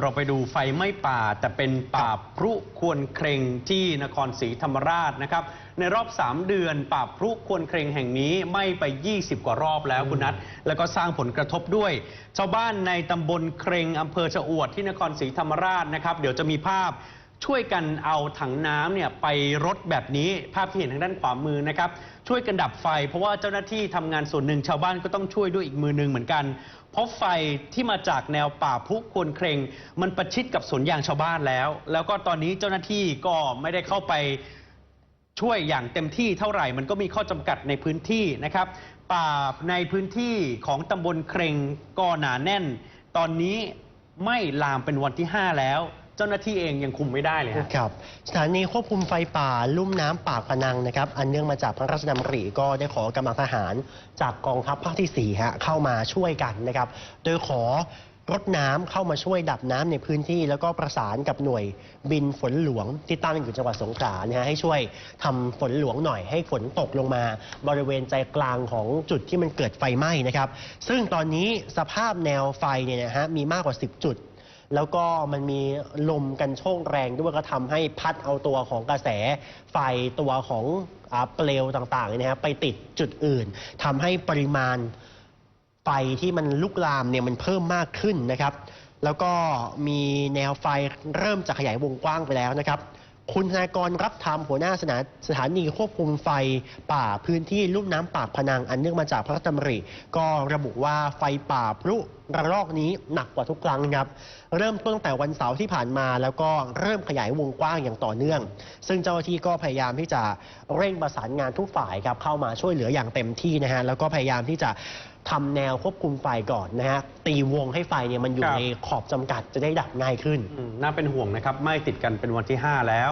เราไปดูไฟไหม้ป่า แต่เป็นป่าพรุควรเครงที่นครศรีธรรมราชนะครับ ในรอบ 3 เดือนป่าพรุควรเครงแห่งนี้ไหม้ไป 20 กว่ารอบแล้วคุณนัทแล้วก็สร้างผลกระทบด้วย ชาวบ้านในตำบลเครงอำเภอชะอวดที่นครศรีธรรมราชนะครับ เดี๋ยวจะมีภาพ ช่วยกันเอาถังน้ำเนี่ยไปรดแบบนี้ภาพที่เห็นทางด้านขวามือนะครับ ช่วยกันดับไฟ เพราะว่าเจ้าหน้าที่ทำงานส่วนหนึ่งชาวบ้านก็ต้องช่วยด้วยอีกมือหนึ่งเหมือนกัน เพราะไฟที่มาจากแนวป่าพุควรเครงมันประชิดกับสวนยางชาวบ้านแล้ว แล้วก็ตอนนี้เจ้าหน้าที่ก็ไม่ได้เข้าไปช่วยอย่างเต็มที่เท่าไหร่มันก็มีข้อจำกัดในพื้นที่นะครับ ป่าในพื้นที่ของตำบลเครงก็หนาแน่น ตอนนี้ไม่ลามเป็นวันที่ 5 แล้ว จ้าหน้าที่เองยังคุมไม่ได้เลยฮะ ครับสถานีควบคุมไฟป่าลุ่มน้ำปากพนังนะครับ อันเนื่องมาจากพระราชดำริก็ได้ขอกำลังทหารจากกองทัพภาคที่4ฮะเข้ามาช่วยกันนะครับ โดยขอรถน้ำเข้ามาช่วยดับน้ำในพื้นที่ แล้วก็ประสานกับหน่วยบินฝนหลวงที่ตั้งอยู่จังหวัดสงขลานะฮะให้ช่วยทำฝนหลวงหน่อยให้ฝนตกลงมา บริเวณใจกลางของจุดที่มันเกิดไฟไหม้นะครับ ซึ่งตอนนี้สภาพแนวไฟเนี่ยนะฮะมีมากกว่า 10 จุด แล้วก็มันมีลมกันโชกแรงด้วยก็ทำให้พัดเอาตัวของกระแสไฟตัวของอเปลวต่างๆเนี่ยนะฮะไปติดจุดอื่นทำให้ปริมาณไฟที่มันลุกลามเนี่ยมันเพิ่มมากขึ้นนะครับ แล้วก็มีแนวไฟเริ่มจะขยายวงกว้างไปแล้วนะครับ คุณธนากรรับธรรมหัวหน้าสถานสถานีควบคุมไฟป่าพื้นที่ลุ่มน้ำปากพนังอันเนื่องมาจากพระราชดำริ ก็ระบุว่าไฟป่าพลุระลอกนี้หนักกว่าทุกครั้งครับ เริ่มต้นตั้งแต่วันเสาร์ที่ผ่านมา แล้วก็เริ่มขยายวงกว้างอย่างต่อเนื่อง ซึ่งเจ้าหน้าที่ก็พยายามที่จะเร่งประสานงานทุกฝ่ายครับเข้ามาช่วยเหลืออย่างเต็มที่นะฮะแล้วก็พยายามที่จะทำแนวควบคุมไฟก่อนนะฮะตีวงให้ไฟเนี่ยมันอยู่ในขอบจำกัดจะได้ดับง่ายขึ้น อืมน่าเป็นห่วงนะครับไม่ติดกันเป็นวันที่ 5 แล้ว